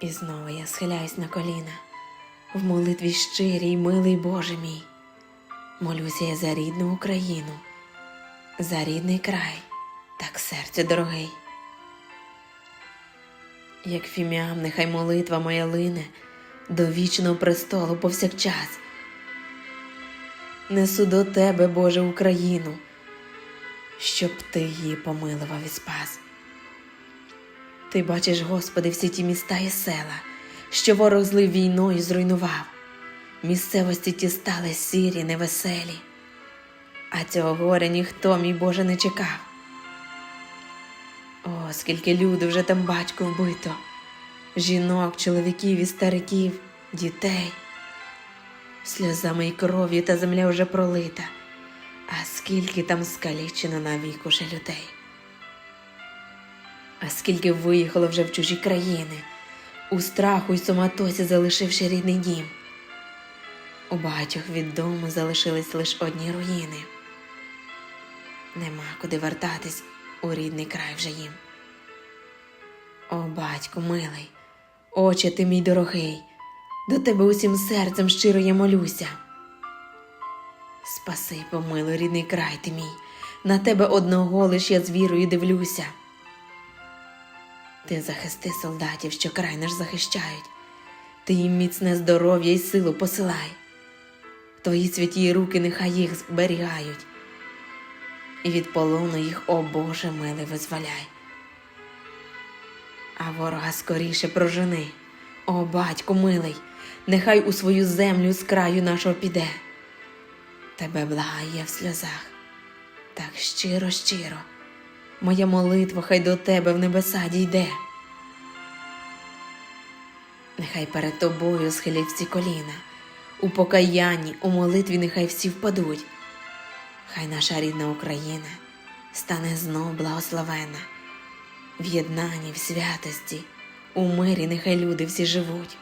І знову я схиляюсь на коліна, в молитві щирій, милий Боже мій. Молюся я за рідну Україну, за рідний край, так серцю дорогий. Як фіміам, нехай молитва моя лине до вічного престолу повсякчас. Несу до тебе, Боже, Україну, щоб ти її помилував і спас. Ти бачиш, Господи, всі ті міста і села, що ворог злив війною зруйнував. Місцевості ті стали сірі, невеселі, а цього горя ніхто, мій Боже, не чекав. О, скільки люди вже там батько вбито, жінок, чоловіків і стариків, дітей. Сльозами й кров'ю та земля вже пролита, а скільки там скалічено навік уже людей. Скільки виїхало вже в чужі країни, у страху й суматосі залишивши рідний дім. У багатьох від дому залишились лише одні руїни. Нема куди вертатись у рідний край вже їм. О, батько милий, очі ти мій дорогий, до тебе усім серцем щиро я молюся. Спаси, помилуй, рідний край ти мій, на тебе одного лиш я з вірою дивлюся. Ти захисти солдатів, що край наш захищають, ти їм міцне здоров'я і силу посилай. Твої святі руки нехай їх зберігають, і від полону їх, о Боже, милий, визволяй. А ворога скоріше прожени, о батько милий, нехай у свою землю з краю нашого піде. Тебе благає в сльозах, так щиро, щиро, моя молитва хай до тебе в небеса дійде. Нехай перед тобою схилять всі коліна, у покаянні, у молитві нехай всі впадуть. Хай наша рідна Україна стане знов благословена, в єднанні, в святості, у мирі нехай люди всі живуть.